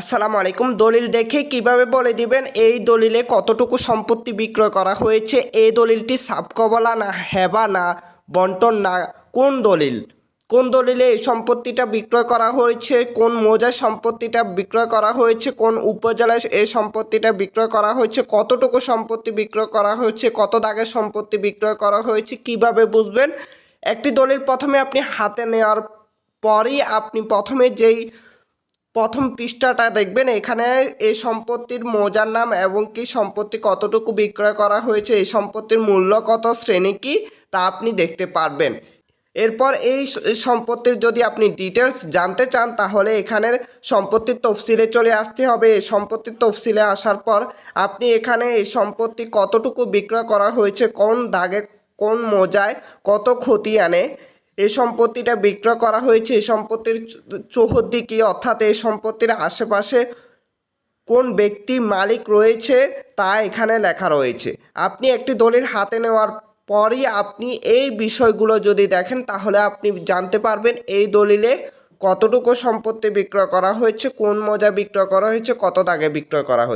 আসসালামু আলাইকুম। দলিল দেখে কীভাবে বলে দিবেন এই দলিলে কতটুকু সম্পত্তি বিক্রয় করা হয়েছে, এই দলিলটি সাবকবলা না হেবা না বন্টন না, কোন দলিল? কোন দলিলে এই সম্পত্তিটা বিক্রয় করা হয়েছে, কোন মৌজায় সম্পত্তিটা বিক্রয় করা হয়েছে, কোন উপজেলায় এই সম্পত্তিটা বিক্রয় করা হয়েছে, কতটুকু সম্পত্তি বিক্রয় করা হয়েছে, কত দাগের সম্পত্তি বিক্রয় করা হয়েছে, কীভাবে বুঝবেন? একটি দলিল প্রথমে আপনি হাতে নেওয়ার পরই আপনি প্রথমে যেই প্রথম পৃষ্ঠাটা দেখবেন, এখানে এই সম্পত্তির মৌজার নাম এবং কি সম্পত্তি কতটুকু বিক্রয় করা হয়েছে, এই সম্পত্তির মূল্য কত, শ্রেণি কি, তা আপনি দেখতে পারবেন। এরপর এই সম্পত্তির যদি আপনি ডিটেলস জানতে চান, তাহলে এখানে সম্পত্তির তফসিলে চলে আসতে হবে। এই সম্পত্তির তফসিলে আসার পর আপনি এখানে এই সম্পত্তি কতটুকু বিক্রয় করা হয়েছে, কোন দাগে কোন মোজায় কত ক্ষতি আনে এই সম্পত্তিটা বিক্রয় করা হয়েছে এই সম্পত্তির চৌহদ্দিকি অর্থাৎ এই সম্পত্তির আশেপাশে কোন ব্যক্তি মালিক রয়েছে তা এখানে লেখা রয়েছে। আপনি একটি দলিল হাতে নেওয়ার পরই আপনি এই বিষয়গুলো যদি দেখেন, তাহলে আপনি জানতে পারবেন এই দলিলে কতটুকু সম্পত্তি বিক্রয় করা হয়েছে, কোন মজা বিক্রয় করা হয়েছে, কত দাগে বিক্রয় করা হয়েছে।